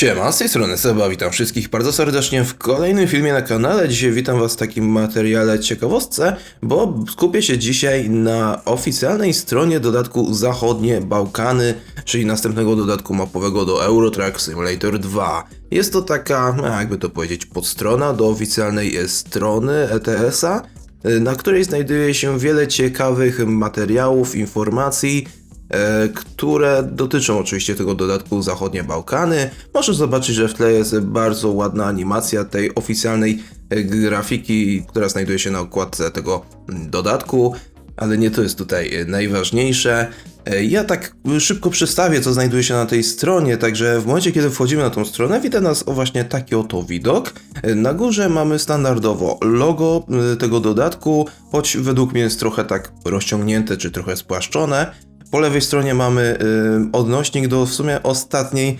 Siema, z tej strony Seba, witam wszystkich bardzo serdecznie w kolejnym filmie na kanale. Dzisiaj witam was w takim materiale ciekawostce, bo skupię się dzisiaj na oficjalnej stronie dodatku Zachodnie Bałkany, czyli następnego dodatku mapowego do Eurotrack Simulator 2. Jest to taka, no, jakby to powiedzieć, podstrona do oficjalnej strony ETS-a, na której znajduje się wiele ciekawych materiałów, informacji, e, które dotyczą oczywiście tego dodatku Zachodnie Bałkany. Możesz zobaczyć, że w tle jest bardzo ładna animacja tej oficjalnej e, grafiki, która znajduje się na okładce tego mm, dodatku. Ale nie to jest tutaj e, najważniejsze. E, Ja tak szybko przedstawię, co znajduje się na tej stronie, także w momencie, kiedy wchodzimy na tą stronę, wita nas o właśnie taki oto widok. E, Na górze mamy standardowo logo e, tego dodatku, choć według mnie jest trochę tak rozciągnięte, czy trochę spłaszczone. Po lewej stronie mamy odnośnik do w sumie ostatniej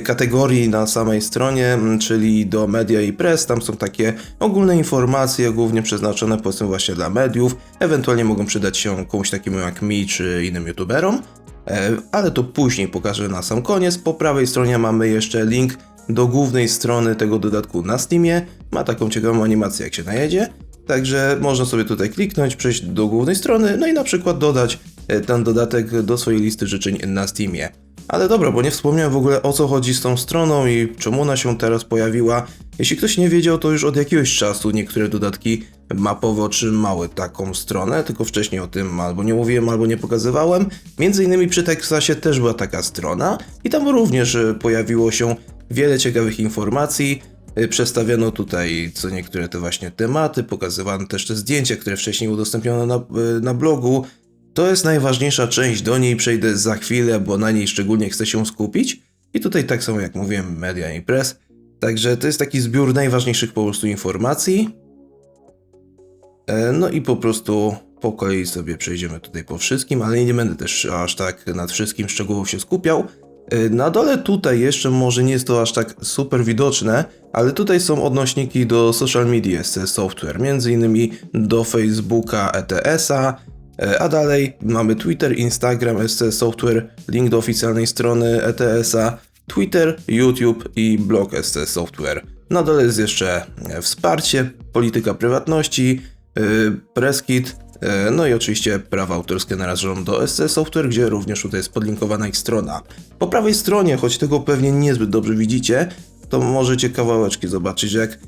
kategorii na samej stronie, m, czyli do media i press. Tam są takie ogólne informacje, głównie przeznaczone powiedzmy właśnie dla mediów. Ewentualnie mogą przydać się komuś takiemu jak mi czy innym youtuberom. E, ale to później pokażę na sam koniec. Po prawej stronie mamy jeszcze link do głównej strony tego dodatku na Steamie. Ma taką ciekawą animację jak się najedzie. Także można sobie tutaj kliknąć, przejść do głównej strony, no i na przykład dodać e, ten dodatek do swojej listy życzeń na Steamie. Ale dobra, bo nie wspomniałem w ogóle o co chodzi z tą stroną i czemu ona się teraz pojawiła. Jeśli ktoś nie wiedział, to już od jakiegoś czasu niektóre dodatki mapowe otrzymały taką stronę, tylko wcześniej o tym albo nie mówiłem, albo nie pokazywałem. Między innymi przy Texasie też była taka strona i tam również e, pojawiło się wiele ciekawych informacji. Y, Przedstawiono tutaj co niektóre te właśnie tematy, pokazywano też te zdjęcia, które wcześniej udostępniono na, y, na blogu. To jest najważniejsza część, do niej przejdę za chwilę, bo na niej szczególnie chcę się skupić. I tutaj tak samo jak mówiłem, media i press. Także to jest taki zbiór najważniejszych po prostu informacji. E, No i po prostu po kolei sobie przejdziemy tutaj po wszystkim, ale nie będę też aż tak nad wszystkim szczegółowo się skupiał. E, Na dole tutaj jeszcze może nie jest to aż tak super widoczne, ale tutaj są odnośniki do social media Software, między innymi do Facebooka ETS-a, a dalej mamy Twitter, Instagram SC Software, link do oficjalnej strony ETS-a, Twitter, YouTube i blog SC Software. Na dole jest jeszcze e, wsparcie, polityka prywatności, yy, Preskit, no i oczywiście prawa autorskie należą do SC Software, gdzie również tutaj jest podlinkowana ich strona. Po prawej stronie, choć tego pewnie niezbyt dobrze widzicie, to możecie kawałeczki zobaczyć, jak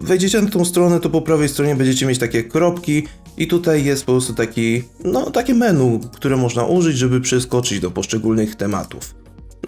wejdziecie na tą stronę, to po prawej stronie będziecie mieć takie kropki i tutaj jest po prostu taki, no takie menu, które można użyć, żeby przeskoczyć do poszczególnych tematów.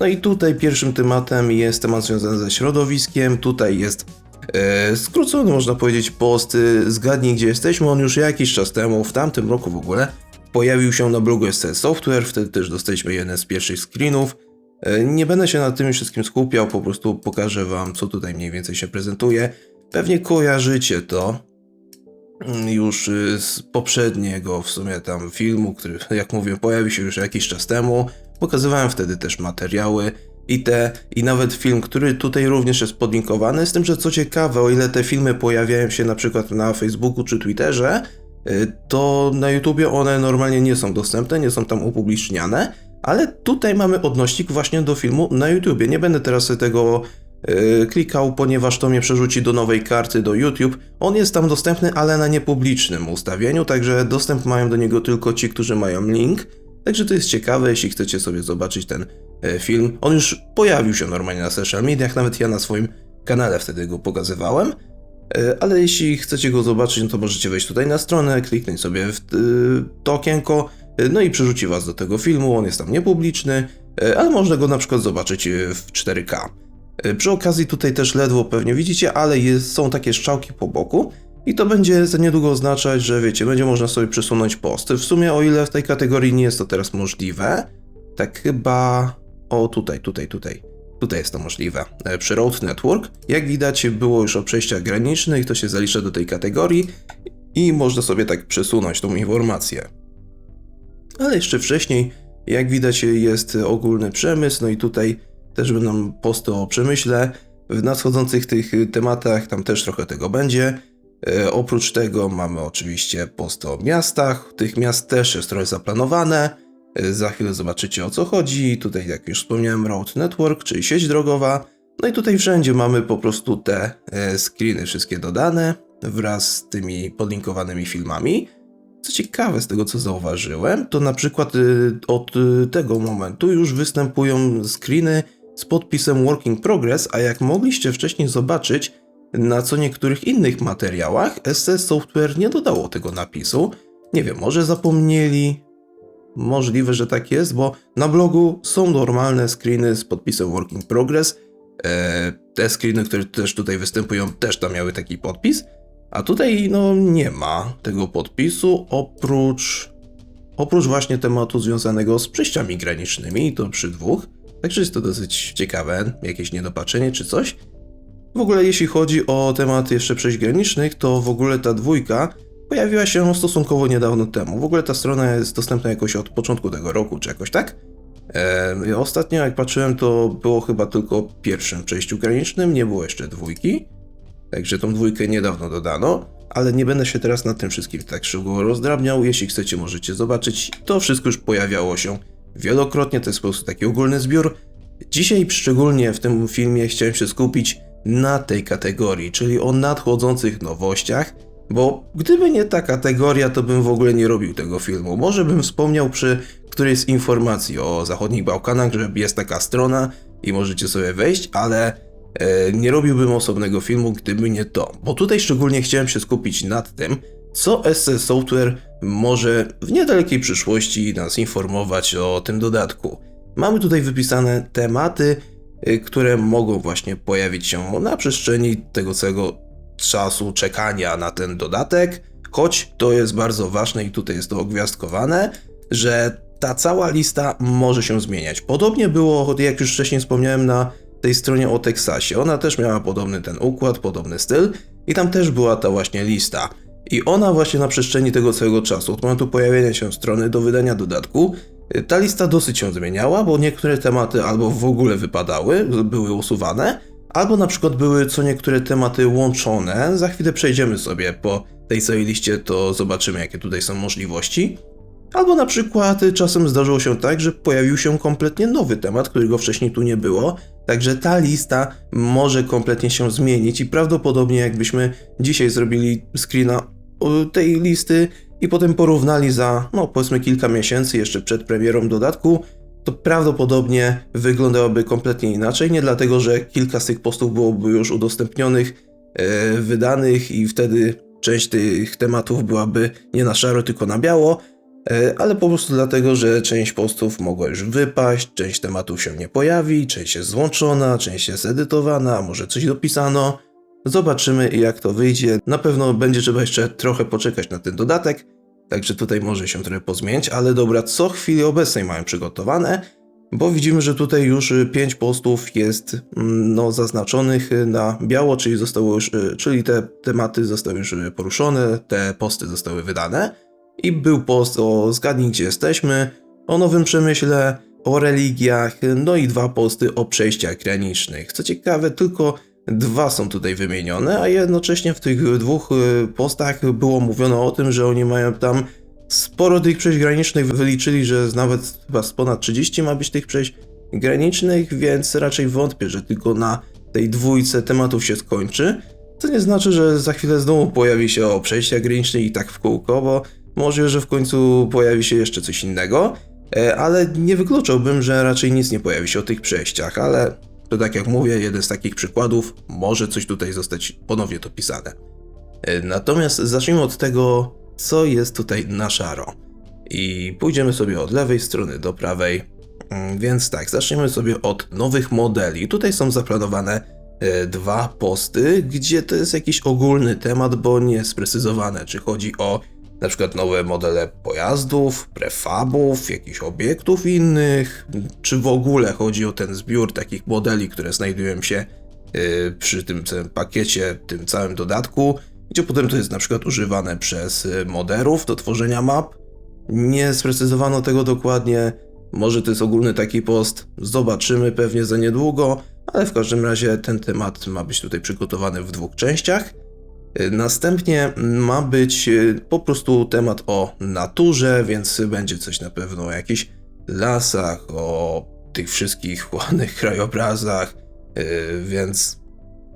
No i tutaj pierwszym tematem jest temat związany ze środowiskiem. Tutaj jest e, skrócony, można powiedzieć, post. e, Zgadnij, gdzie jesteśmy. On już jakiś czas temu, w tamtym roku w ogóle, pojawił się na blogu SC Software. Wtedy też dostaliśmy jeden z pierwszych screenów. E, Nie będę się na tym wszystkim skupiał, po prostu pokażę Wam, co tutaj mniej więcej się prezentuje. Pewnie kojarzycie to już y, z poprzedniego w sumie tam filmu, który, jak mówię, pojawił się już jakiś czas temu. Pokazywałem wtedy też materiały i te, i nawet film, który tutaj również jest podlinkowany, z tym, że co ciekawe, o ile te filmy pojawiają się na przykład na Facebooku czy Twitterze, y, to na YouTubie one normalnie nie są dostępne, nie są tam upubliczniane, ale tutaj mamy odnośnik właśnie do filmu na YouTubie. Nie będę teraz tego y, klikał, ponieważ to mnie przerzuci do nowej karty do YouTube. On jest tam dostępny, ale na niepublicznym ustawieniu, także dostęp mają do niego tylko ci, którzy mają link. Także to jest ciekawe, jeśli chcecie sobie zobaczyć ten e, film. On już pojawił się normalnie na social mediach, nawet ja na swoim kanale wtedy go pokazywałem. E, Ale jeśli chcecie go zobaczyć, no to możecie wejść tutaj na stronę, kliknąć sobie w to okienko, no i przerzuci was do tego filmu. On jest tam niepubliczny, ale można go na przykład zobaczyć w 4K. E, Przy okazji tutaj też ledwo pewnie widzicie, ale jest, są takie strzałki po boku i to będzie za niedługo oznaczać, że wiecie, będzie można sobie przesunąć posty. W sumie o ile w tej kategorii nie jest to teraz możliwe, tak chyba... O tutaj, tutaj, tutaj. Tutaj jest to możliwe. E, Przy Road Network, jak widać, było już o przejściach granicznych, to się zalicza do tej kategorii i można sobie tak przesunąć tą informację. Ale jeszcze wcześniej, jak widać, jest ogólny przemysł, no i tutaj też będą posty o przemyśle. W nadchodzących tych tematach tam też trochę tego będzie. E, oprócz tego mamy oczywiście posty o miastach. Tych miast też jest trochę zaplanowane. E, za chwilę zobaczycie o co chodzi. Tutaj, jak już wspomniałem, Road Network, czyli sieć drogowa. No i tutaj wszędzie mamy po prostu te e, screeny wszystkie dodane wraz z tymi podlinkowanymi filmami. Co ciekawe, z tego co zauważyłem, to na przykład y, od y, tego momentu już występują screeny z podpisem Working Progress, a jak mogliście wcześniej zobaczyć, na co niektórych innych materiałach SS Software nie dodało tego napisu. Nie wiem, może zapomnieli. Możliwe, że tak jest, bo na blogu są normalne screeny z podpisem Working Progress. Eee, te screeny, które też tutaj występują, też tam miały taki podpis. A tutaj no nie ma tego podpisu oprócz oprócz właśnie tematu związanego z przejściami granicznymi i to przy dwóch. Także jest to dosyć ciekawe, jakieś niedopatrzenie czy coś. W ogóle jeśli chodzi o temat jeszcze przejść granicznych, to w ogóle ta dwójka pojawiła się stosunkowo niedawno temu. W ogóle ta strona jest dostępna jakoś od początku tego roku, czy jakoś tak. Eee, ostatnio jak patrzyłem, to było chyba tylko pierwszym przejściu granicznym, nie było jeszcze dwójki. Także tą dwójkę niedawno dodano, ale nie będę się teraz nad tym wszystkim tak szczegółowo rozdrabniał. Jeśli chcecie, możecie zobaczyć. To wszystko już pojawiało się wielokrotnie, to jest po prostu taki ogólny zbiór. Dzisiaj szczególnie w tym filmie chciałem się skupić na tej kategorii, czyli o nadchodzących nowościach, bo gdyby nie ta kategoria, to bym w ogóle nie robił tego filmu. Może bym wspomniał przy którejś z informacji o zachodnich Bałkanach, że jest taka strona i możecie sobie wejść, ale e, nie robiłbym osobnego filmu, gdyby nie to. Bo tutaj szczególnie chciałem się skupić nad tym, co SC Software może w niedalekiej przyszłości nas informować o tym dodatku. Mamy tutaj wypisane tematy, Y, które mogą właśnie pojawić się na przestrzeni tego całego czasu czekania na ten dodatek, choć to jest bardzo ważne i tutaj jest to ogwiazdkowane, że ta cała lista może się zmieniać. Podobnie było, jak już wcześniej wspomniałem, na tej stronie o Teksasie. Ona też miała podobny ten układ, podobny styl i tam też była ta właśnie lista. I ona właśnie na przestrzeni tego całego czasu, od momentu pojawienia się strony do wydania dodatku, ta lista dosyć się zmieniała, bo niektóre tematy albo w ogóle wypadały, były usuwane, albo na przykład były co niektóre tematy łączone. Za chwilę przejdziemy sobie po tej całej liście, to zobaczymy, jakie tutaj są możliwości. Albo na przykład czasem zdarzyło się tak, że pojawił się kompletnie nowy temat, którego wcześniej tu nie było. Także ta lista może kompletnie się zmienić i prawdopodobnie jakbyśmy dzisiaj zrobili screena tej listy i potem porównali za, no powiedzmy kilka miesięcy jeszcze przed premierą dodatku, to prawdopodobnie wyglądałoby kompletnie inaczej. Nie dlatego, że kilka z tych postów byłoby już udostępnionych, e, wydanych i wtedy część tych tematów byłaby nie na szaro, tylko na biało, e, ale po prostu dlatego, że część postów mogła już wypaść, część tematów się nie pojawi, część jest złączona, część jest edytowana, może coś dopisano. Zobaczymy jak to wyjdzie. Na pewno będzie trzeba jeszcze trochę poczekać na ten dodatek, także tutaj może się trochę pozmienić, ale dobra, co chwili obecnej mają przygotowane, bo widzimy, że tutaj już 5 postów jest mm, no, zaznaczonych na biało, czyli, zostało już, y, czyli te tematy zostały już poruszone, te posty zostały wydane. I był post o zgadnij gdzie jesteśmy, o nowym przemyśle, o religiach, no i dwa posty o przejściach granicznych. Co ciekawe, tylko Dwa są tutaj wymienione, a jednocześnie w tych dwóch y, postach było mówione o tym, że oni mają tam sporo tych przejść granicznych. Wyliczyli, że nawet chyba z ponad 30 ma być tych przejść granicznych, więc raczej wątpię, że tylko na tej dwójce tematów się skończy. To nie znaczy, że za chwilę znowu pojawi się o przejściach granicznych i tak w kółko, bo może, że w końcu pojawi się jeszcze coś innego, e, ale nie wykluczałbym, że raczej nic nie pojawi się o tych przejściach, ale to tak jak mówię, jeden z takich przykładów, może coś tutaj zostać ponownie dopisane. E, natomiast zacznijmy od tego, co jest tutaj na szaro. I pójdziemy sobie od lewej strony do prawej. Mm, więc tak, zaczniemy sobie od nowych modeli. Tutaj są zaplanowane e, dwa posty, gdzie to jest jakiś ogólny temat, bo nie sprecyzowane, czy chodzi o na przykład nowe modele pojazdów, prefabów, jakichś obiektów innych, czy w ogóle chodzi o ten zbiór takich modeli, które znajdują się yy, przy tym całym pakiecie, tym całym dodatku, gdzie potem to jest na przykład używane przez y, moderów do tworzenia map. Nie sprecyzowano tego dokładnie, może to jest ogólny taki post, zobaczymy pewnie za niedługo, ale w każdym razie ten temat ma być tutaj przygotowany w dwóch częściach. Y, Następnie ma być y, po prostu temat o naturze, więc będzie coś na pewno o jakichś lasach, o tych wszystkich ładnych krajobrazach, yy, więc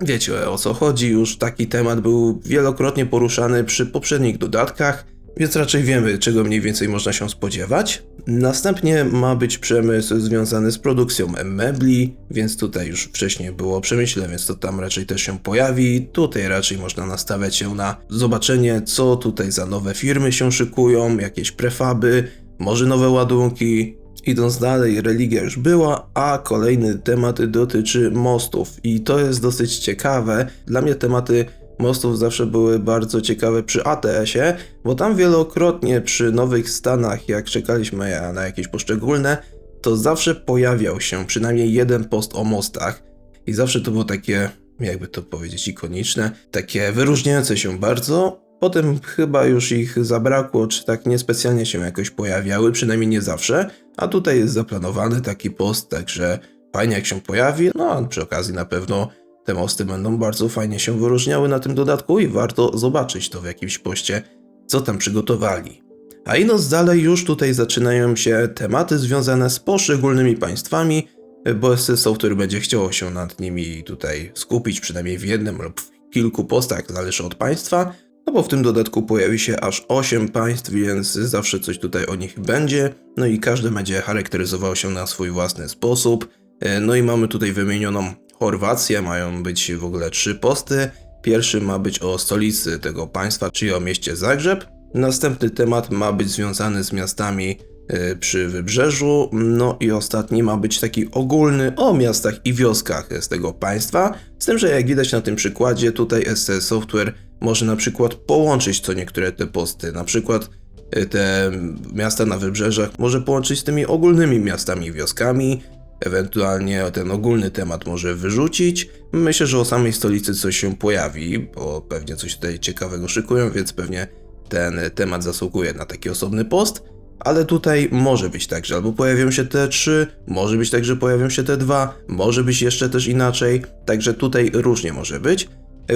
wiecie o co chodzi. Już taki temat był wielokrotnie poruszany przy poprzednich dodatkach, więc raczej wiemy, czego mniej więcej można się spodziewać. Następnie ma być przemysł związany z produkcją mebli, więc tutaj już wcześniej było przemyśle, więc to tam raczej też się pojawi. Tutaj raczej można nastawiać się na zobaczenie, co tutaj za nowe firmy się szykują, jakieś prefaby, może nowe ładunki. Idąc dalej, religia już była, a kolejny temat dotyczy mostów. I to jest dosyć ciekawe. Dla mnie tematy mostów zawsze były bardzo ciekawe przy ATS-ie, bo tam wielokrotnie przy nowych stanach, jak czekaliśmy na jakieś poszczególne, to zawsze pojawiał się przynajmniej jeden post o mostach. I zawsze to było takie, jakby to powiedzieć, ikoniczne, takie wyróżniające się bardzo. Potem chyba już ich zabrakło, czy tak niespecjalnie się jakoś pojawiały, przynajmniej nie zawsze. A tutaj jest zaplanowany taki post, także fajnie jak się pojawi. No a przy okazji na pewno te mosty będą bardzo fajnie się wyróżniały na tym dodatku i warto zobaczyć to w jakimś poście, co tam przygotowali. A idąc dalej, już tutaj zaczynają się tematy związane z poszczególnymi państwami, bo SC Software będzie chciało się nad nimi tutaj skupić, przynajmniej w jednym lub w kilku postach, zależy od państwa. No bo w tym dodatku pojawi się aż 8 państw, więc zawsze coś tutaj o nich będzie. No i każdy będzie charakteryzował się na swój własny sposób. E, No i mamy tutaj wymienioną Chorwację, mają być w ogóle trzy posty. Pierwszy ma być o stolicy tego państwa, czyli o mieście Zagrzeb. Następny temat ma być związany z miastami e, przy wybrzeżu. No i ostatni ma być taki ogólny o miastach i wioskach z tego państwa. Z tym, że jak widać na tym przykładzie, tutaj SC Software może na przykład połączyć co niektóre te posty. Na przykład e, te miasta na wybrzeżach może połączyć z tymi ogólnymi miastami i wioskami. Ewentualnie ten ogólny temat może wyrzucić. Myślę, że o samej stolicy coś się pojawi, bo pewnie coś tutaj ciekawego szykują, więc pewnie ten temat zasługuje na taki osobny post. Ale tutaj może być tak, że albo pojawią się te trzy, może być tak, że pojawią się te dwa, może być jeszcze też inaczej, także tutaj różnie może być.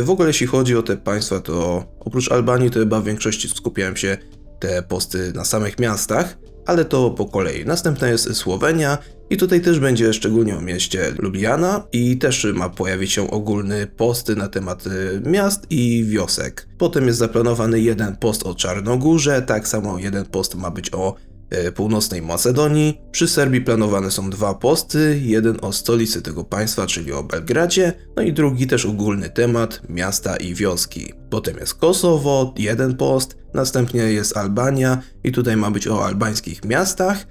W ogóle jeśli chodzi o te państwa, to oprócz Albanii to chyba w większości skupiałem się te posty na samych miastach, ale to po kolei. Następna jest Słowenia i tutaj też będzie szczególnie o mieście Lubliana i też ma pojawić się ogólny posty na temat y, miast i wiosek. Potem jest zaplanowany jeden post o Czarnogórze, tak samo jeden post ma być o y, północnej Macedonii. Przy Serbii planowane są dwa posty, jeden o stolicy tego państwa, czyli o Belgradzie, no i drugi też ogólny temat miasta i wioski. Potem jest Kosowo, jeden post, następnie jest Albania i tutaj ma być o albańskich miastach,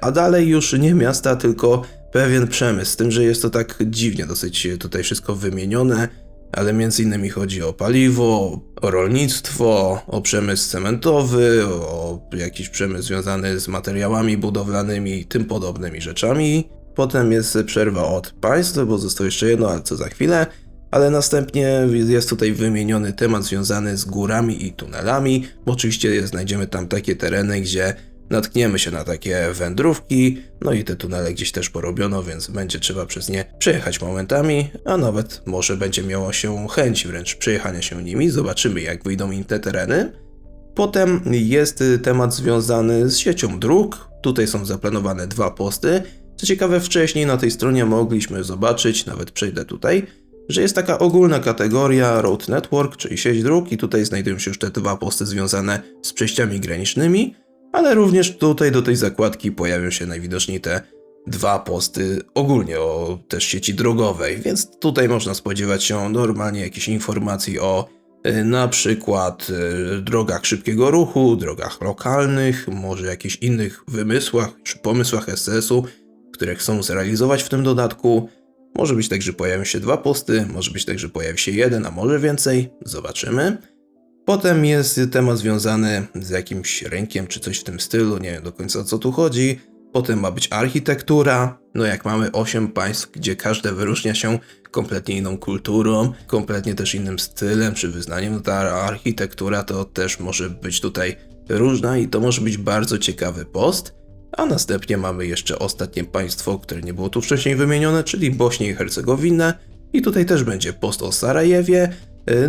a dalej już nie miasta, tylko pewien przemysł, z tym, że jest to tak dziwnie dosyć tutaj wszystko wymienione, ale między innymi chodzi o paliwo, o rolnictwo, o przemysł cementowy, o jakiś przemysł związany z materiałami budowlanymi i tym podobnymi rzeczami. Potem jest przerwa od państw, bo zostało jeszcze jedno, ale co za chwilę. Ale następnie jest tutaj wymieniony temat związany z górami i tunelami, oczywiście znajdziemy tam takie tereny, gdzie natkniemy się na takie wędrówki, no i te tunele gdzieś też porobiono, więc będzie trzeba przez nie przejechać momentami, a nawet może będzie miało się chęć wręcz przejechania się nimi, zobaczymy jak wyjdą im te tereny. Potem jest y, temat związany z siecią dróg, tutaj są zaplanowane dwa posty. Co ciekawe, wcześniej na tej stronie mogliśmy zobaczyć, nawet przejdę tutaj, że jest taka ogólna kategoria Road Network, czyli sieć dróg i tutaj znajdują się już te dwa posty związane z przejściami granicznymi, ale również tutaj do tej zakładki pojawią się najwidoczniej te dwa posty ogólnie o też sieci drogowej, więc tutaj można spodziewać się normalnie jakichś informacji o y, na przykład y, drogach szybkiego ruchu, drogach lokalnych, może jakichś innych wymysłach czy pomysłach SS-u, które chcą zrealizować w tym dodatku. Może być tak, że pojawią się dwa posty, może być tak, że pojawi się jeden, a może więcej. Zobaczymy. Potem jest temat związany z jakimś rynkiem czy coś w tym stylu, nie wiem do końca o co tu chodzi. Potem ma być architektura. No jak mamy 8 państw, gdzie każde wyróżnia się kompletnie inną kulturą, kompletnie też innym stylem czy wyznaniem, no ta architektura to też może być tutaj różna i to może być bardzo ciekawy post. A następnie mamy jeszcze ostatnie państwo, które nie było tu wcześniej wymienione, czyli Bośnię i Hercegowinę. I tutaj też będzie post o Sarajewie,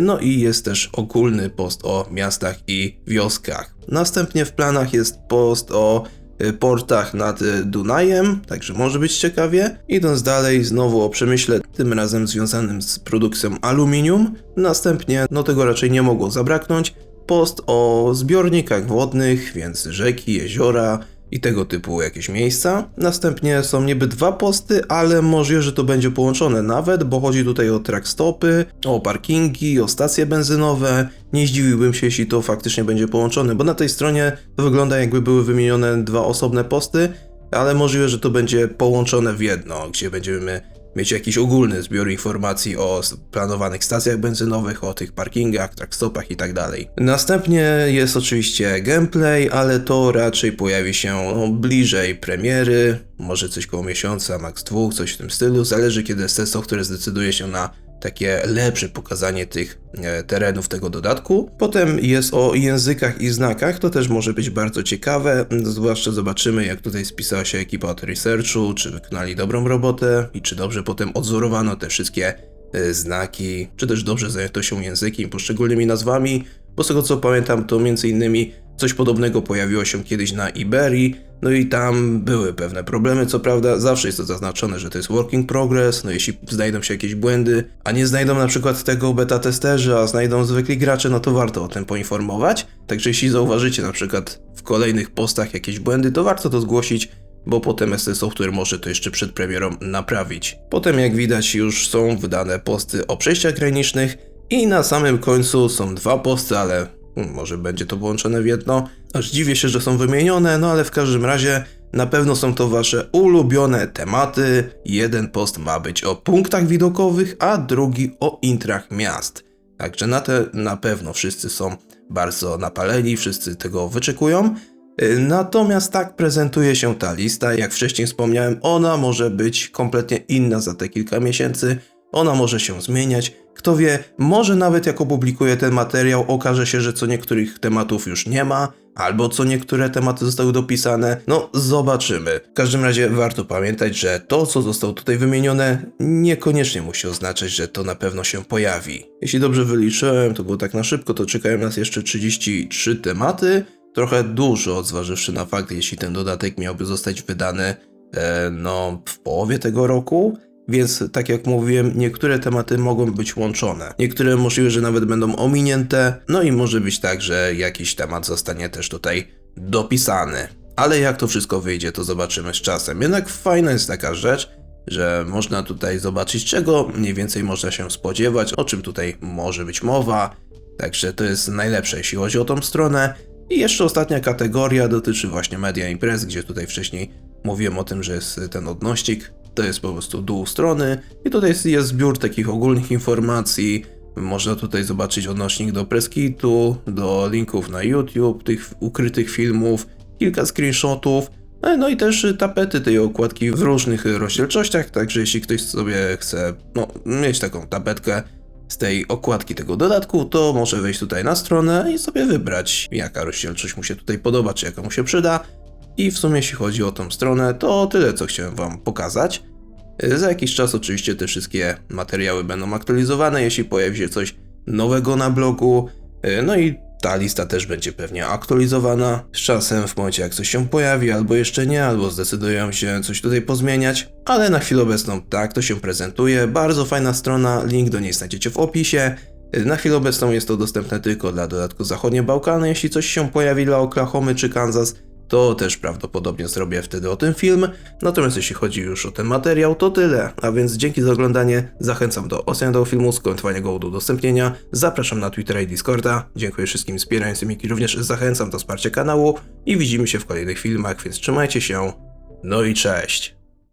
No i jest też ogólny post o miastach i wioskach. Następnie w planach jest post o y, portach nad y, Dunajem, także może być ciekawie. Idąc dalej, znowu o przemyśle, tym razem związanym z produkcją aluminium. Następnie, no tego raczej nie mogło zabraknąć, post o zbiornikach wodnych, więc rzeki, jeziora i tego typu jakieś miejsca. Następnie są niby dwa posty, ale możliwe, że to będzie połączone nawet, bo chodzi tutaj o track stopy, o parkingi, o stacje benzynowe. Nie zdziwiłbym się, jeśli to faktycznie będzie połączone, bo na tej stronie to wygląda jakby były wymienione dwa osobne posty, ale możliwe, że to będzie połączone w jedno, gdzie będziemy mieć jakiś ogólny zbiór informacji o planowanych stacjach benzynowych, o tych parkingach, trackstopach i tak. Następnie jest oczywiście gameplay, ale to raczej pojawi się no, bliżej premiery, może coś koło miesiąca, max dwóch, coś w tym stylu, zależy kiedy ST Software zdecyduje się na takie lepsze pokazanie tych e, terenów tego dodatku. Potem jest o językach i znakach, to też może być bardzo ciekawe, zwłaszcza zobaczymy jak tutaj spisała się ekipa od researchu, czy wykonali dobrą robotę i czy dobrze potem odzorowano te wszystkie e, znaki, czy też dobrze zajęto się językiem, poszczególnymi nazwami, bo z tego co pamiętam to między innymi coś podobnego pojawiło się kiedyś na Iberii, no i tam były pewne problemy, co prawda zawsze jest to zaznaczone, że to jest working progress, no jeśli znajdą się jakieś błędy, a nie znajdą na przykład tego beta testerzy, a znajdą zwykli gracze, no to warto o tym poinformować. Także jeśli zauważycie na przykład w kolejnych postach jakieś błędy, to warto to zgłosić, bo potem ST Software może to jeszcze przed premierą naprawić. Potem jak widać już są wydane posty o przejściach granicznych i na samym końcu są dwa posty, ale może będzie to połączone w jedno. Aż dziwię się, że są wymienione, no ale w każdym razie na pewno są to wasze ulubione tematy. Jeden post ma być o punktach widokowych, a drugi o intrach miast. Także na te na pewno wszyscy są bardzo napaleni, wszyscy tego wyczekują. Y, Natomiast tak prezentuje się ta lista. Jak wcześniej wspomniałem, ona może być kompletnie inna za te kilka miesięcy. Ona może się zmieniać. Kto wie, może nawet jak opublikuję ten materiał, okaże się, że co niektórych tematów już nie ma, albo co niektóre tematy zostały dopisane. No, zobaczymy. W każdym razie warto pamiętać, że to, co zostało tutaj wymienione, niekoniecznie musi oznaczać, że to na pewno się pojawi. Jeśli dobrze wyliczyłem, to było tak na szybko, to czekają nas jeszcze 33 tematy. Trochę dużo, zważywszy na fakt, jeśli ten dodatek miałby zostać wydany e, no, w połowie tego roku. Więc, tak jak mówiłem, niektóre tematy mogą być łączone. Niektóre możliwe, że nawet będą ominięte. No i może być tak, że jakiś temat zostanie też tutaj dopisany. Ale jak to wszystko wyjdzie, to zobaczymy z czasem. Jednak fajna jest taka rzecz, że można tutaj zobaczyć, czego mniej więcej można się spodziewać, o czym tutaj może być mowa. Także to jest najlepsze, jeśli chodzi o tą stronę. I jeszcze ostatnia kategoria dotyczy właśnie Media Impress, gdzie tutaj wcześniej mówiłem o tym, że jest ten odnośnik. To jest po prostu dół strony i tutaj jest, jest zbiór takich ogólnych informacji. Można tutaj zobaczyć odnośnik do Preskitu, do linków na YouTube, tych ukrytych filmów, kilka screenshotów. No i też tapety tej okładki w różnych rozdzielczościach, także jeśli ktoś sobie chce no, mieć taką tapetkę z tej okładki tego dodatku, to może wejść tutaj na stronę i sobie wybrać, jaka rozdzielczość mu się tutaj podoba, czy jaka mu się przyda. I w sumie jeśli chodzi o tą stronę, to tyle co chciałem wam pokazać. E, Za jakiś czas oczywiście te wszystkie materiały będą aktualizowane, jeśli pojawi się coś nowego na blogu. E, No i ta lista też będzie pewnie aktualizowana z czasem, w momencie jak coś się pojawi, albo jeszcze nie, albo zdecydują się coś tutaj pozmieniać. Ale na chwilę obecną tak to się prezentuje. Bardzo fajna strona, link do niej znajdziecie w opisie. E, Na chwilę obecną jest to dostępne tylko dla dodatku Zachodnie Bałkany. Jeśli coś się pojawi dla Oklahomy czy Kansas, to też prawdopodobnie zrobię wtedy o tym film. Natomiast jeśli chodzi już o ten materiał, to tyle. A więc dzięki za oglądanie. Zachęcam do oceny tego filmu, skomentowania go do udostępnienia. Zapraszam na Twittera i Discorda. Dziękuję wszystkim wspierającym, i również zachęcam do wsparcia kanału. I widzimy się w kolejnych filmach, więc trzymajcie się. No i cześć.